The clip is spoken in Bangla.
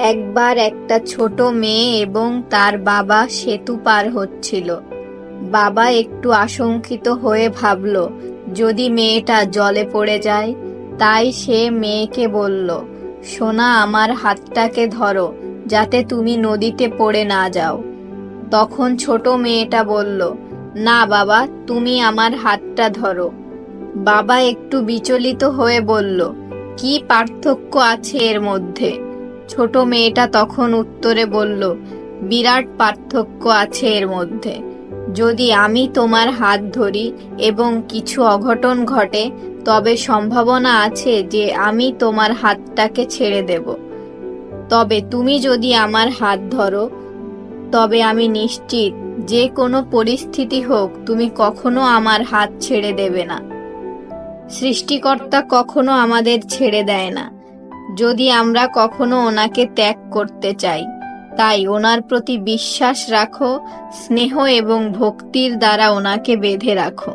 একবার একটা ছোট মেয়ে এবং তার বাবা সেতু পার হচ্ছিল। বাবা একটু আশঙ্কিত হয়ে ভাবল, যদি মেয়েটা জলে পড়ে যায়? তাই সে মেয়েকে বলল, সোনা, আমার হাতটাকে ধরো, যাতে তুমি নদীতে পড়ে না যাও। তখন ছোট মেয়েটা বলল, না বাবা, তুমি আমার হাতটা ধরো। বাবা একটু বিচলিত হয়ে বলল, কি পার্থক্য আছে এর মধ্যে? ছোট মেয়েটা তখন উত্তরে বলল, বিরাট পার্থক্য আছে এর মধ্যে। যদি আমি তোমার হাত ধরি এবং কিছু অঘটন ঘটে, তবে সম্ভাবনা আছে যে আমি তোমার হাতটাকে ছেড়ে দেব। তবে তুমি যদি আমার হাত ধরো, তবে আমি নিশ্চিত যে কোনো পরিস্থিতি হোক, তুমি কখনো আমার হাত ছেড়ে দেবে না। সৃষ্টিকর্তা কখনো আমাদের ছেড়ে দেয় না। যদি আমরা কখনো ওনাকে ত্যাগ করতে চাই, তাই ওনার প্রতি বিশ্বাস রাখো, স্নেহ এবং ভক্তির দ্বারা ওনাকে বেঁধে রাখো।